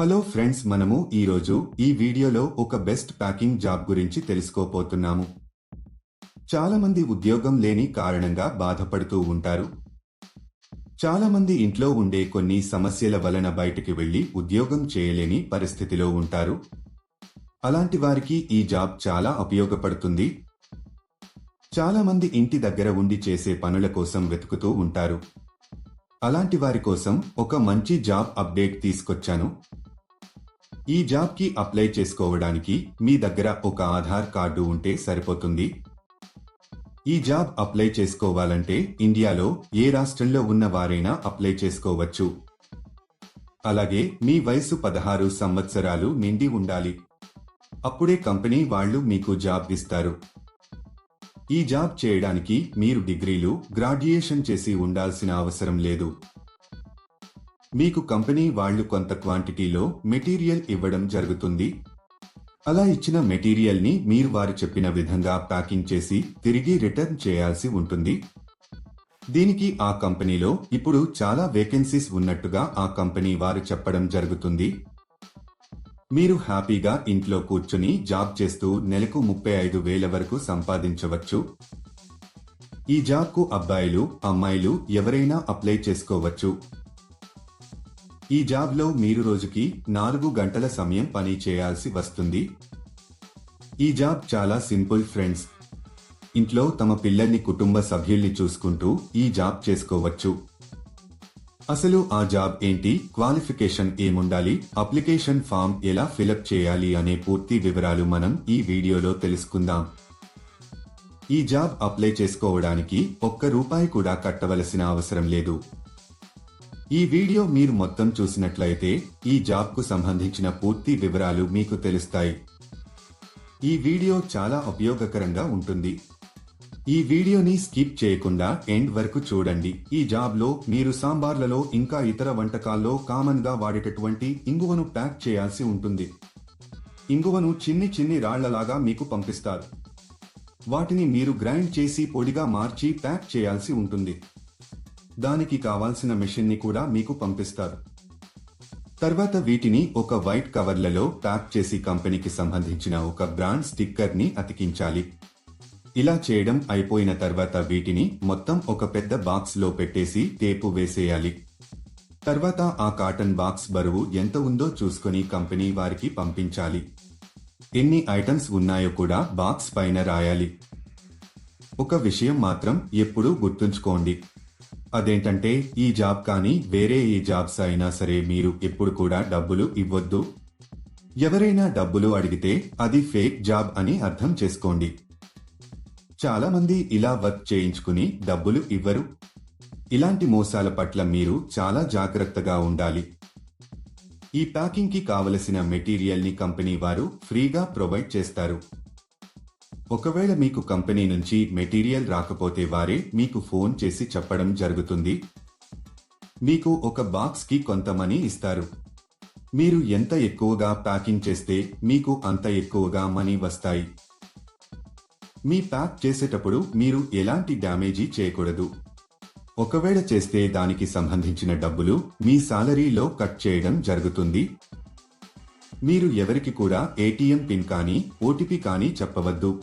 Hello friends మనము ఈరోజు ఈ వీడియోలో ఒక బెస్ట్ ప్యాకింగ్ జాబ్ గురించి తెలుసుకోపోతున్నాము చాలామంది ఉద్యోగం లేని కారణంగా బాధపడుతూ ఉంటారు. చాలామంది ఇంట్లో ఉండే కొన్ని సమస్యల వలన బయటికి వెళ్ళి ఉద్యోగం చేయలేని పరిస్థితిలో ఉంటారు. అలాంటి వారికి ఈ జాబ్ చాలా ఉపయోగపడుతుంది. చాలామంది ఇంటి దగ్గర ఉండి చేసే పనుల కోసం వెతుకుతూ ఉంటారు. అలాంటి వారి కోసం ఒక మంచి జాబ్ అప్డేట్ తీసుకొచ్చాను. ఈ జాబ్కి అప్లై చేసుకోవడానికి మీ దగ్గర ఒక ఆధార్ కార్డు ఉంటే సరిపోతుంది. ఈ జాబ్ అప్లై చేసుకోవాలంటే ఇండియాలో ఏ రాష్ట్రంలో ఉన్న వారైనా అప్లై చేసుకోవచ్చు. అలాగే మీ వయసు పదహారు సంవత్సరాలు నిండి ఉండాలి. అప్పుడే కంపెనీ వాళ్ళు మీకు జాబ్ ఇస్తారు. ఈ జాబ్ చేయడానికి మీరు డిగ్రీలు గ్రాడ్యుయేషన్ చేసి ఉండాల్సిన అవసరం లేదు. మీకు కంపెనీ వాళ్ళు కొంత క్వాంటిటీలో మెటీరియల్ ఇవ్వడం జరుగుతుంది. అలా ఇచ్చిన మెటీరియల్ని మీరు వారు చెప్పిన విధంగా ప్యాకింగ్ చేసి తిరిగి రిటర్న్ చేయాల్సి ఉంటుంది. దీనికి ఆ కంపెనీలో ఇప్పుడు చాలా వేకెన్సీస్ ఉన్నట్టుగా ఆ కంపెనీ వారు చెప్పడం జరుగుతుంది. మీరు హ్యాపీగా ఇంట్లో కూర్చుని జాబ్ చేస్తూ నెలకు ముప్పై ఐదు వేల వరకు సంపాదించవచ్చు. ఈ జాబ్కు అబ్బాయిలు అమ్మాయిలు ఎవరైనా అప్లై చేసుకోవచ్చు. ఈ జాబ్లో మీరు రోజుకి నాలుగు గంటల సమయం పని చేయాల్సి వస్తుంది. ఈ జాబ్ చాలా సింపుల్ ఫ్రెండ్స్. ఇంట్లో తమ పిల్లల్ని కుటుంబ సభ్యుల్ని చూసుకుంటూ ఈ జాబ్ చేసుకోవచ్చు. అసలు ఆ జాబ్ ఏంటి? క్వాలిఫికేషన్ ఏముండాలి? అప్లికేషన్ ఫామ్ ఎలా ఫిలప్ చేయాలి అనే పూర్తి వివరాలు మనం ఈ వీడియోలో తెలుసుకుందాం. ఈ జాబ్ అప్లై చేసుకోవడానికి ఒక్క రూపాయి కూడా కట్టవలసిన అవసరం లేదు. ఈ వీడియో మీరు మొత్తం చూసినట్లయితే ఈ జాబ్కు సంబంధించిన పూర్తి వివరాలు మీకు తెలుస్తాయి. ఈ వీడియో చాలా ఉపయోగకరంగా ఉంటుంది. ఈ వీడియోని స్కిప్ చేయకుండా ఎండ్ వరకు చూడండి. ఈ జాబ్లో మీరు సాంబార్లలో ఇంకా ఇతర వంటకాల్లో కామన్గా వాడేటటువంటి ఇంగువను ప్యాక్ చేయాల్సి ఉంటుంది. ఇంగువను చిన్ని చిన్ని రాళ్ళలాగా మీకు పంపిస్తారు. వాటిని మీరు గ్రైండ్ చేసి పొడిగా మార్చి ప్యాక్ చేయాల్సి ఉంటుంది. దానికి కావాల్సిన మెషిన్ని కూడా మీకు పంపిస్తారు. తర్వాత వీటిని ఒక వైట్ కవర్లలో ప్యాక్ చేసి కంపెనీకి సంబంధించిన ఒక బ్రాండ్ స్టిక్కర్ని అతికించాలి. ఇలా చేయడం అయిపోయిన తర్వాత వీటిని మొత్తం ఒక పెద్ద బాక్స్లో పెట్టేసి టేపు వేసేయాలి. తర్వాత ఆ కాటన్ బాక్స్ బరువు ఎంత ఉందో చూసుకుని కంపెనీ వారికి పంపించాలి. ఎన్ని ఐటమ్స్ ఉన్నాయో కూడా బాక్స్ పైన రాయాలి. ఒక విషయం మాత్రం ఎప్పుడూ గుర్తుంచుకోండి. అదేంటంటే ఈ జాబ్ కానీ వేరే ఏ జాబ్స్ అయినా సరే మీరు ఎప్పుడు కూడా డబ్బులు ఇవ్వద్దు. ఎవరైనా డబ్బులు అడిగితే అది ఫేక్ జాబ్ అని అర్థం చేసుకోండి. చాలా మంది ఇలా వర్క్ చేయించుకుని డబ్బులు ఇవ్వరు. ఇలాంటి మోసాల పట్ల మీరు చాలా జాగ్రత్తగా ఉండాలి. ఈ ప్యాకింగ్కి కావలసిన మెటీరియల్ని కంపెనీ వారు ఫ్రీగా ప్రొవైడ్ చేస్తారు. ఒకవేళ మీకు కంపెనీ నుంచి మెటీరియల్ రాకపోతే వారే మీకు ఫోన్ చేసి చెప్పడం జరుగుతుంది. మీకు ఒక బాక్స్కి కొంత మనీ ఇస్తారు. మీరు ఎంత ఎక్కువగా ప్యాకింగ్ చేస్తే మీకు అంత ఎక్కువగా మనీ వస్తాయి. మీ ప్యాక్ చేసేటప్పుడు మీరు ఎలాంటి డ్యామేజీ చేయకూడదు. ఒకవేళ చేస్తే దానికి సంబంధించిన డబ్బులు మీ సాలరీలో కట్ చేయడం జరుగుతుంది. మీరు ఎవరికి కూడా ఏటీఎం పిన్ కానీ ఓటీపీ కానీ చెప్పవద్దు.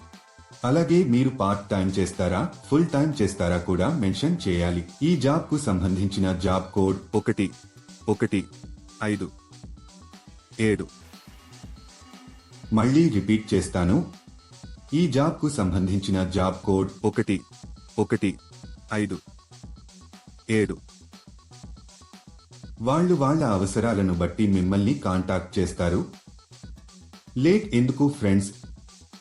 అలాగే మీరు పార్ట్ టైం చేస్తారా ఫుల్ టైం చేస్తారా కూడా మెన్షన్ చేయాలి. ఈ జాబ్కు సంబంధించిన జాబ్ కోడ్ ఒకటి ఒకటి ఐదు ఏడు. మళ్ళీ రిపీట్ చేస్తాను. ఈ జాబ్కు సంబంధించిన జాబ్ కోడ్ ఒకటి ఒకటి ఐదు ఏడు. వాళ్ళు వాళ్ళ అవసరాలను బట్టి మిమ్మల్ని కాంటాక్ట్ చేస్తారు. లేట్ ఎందుకు ఫ్రెండ్స్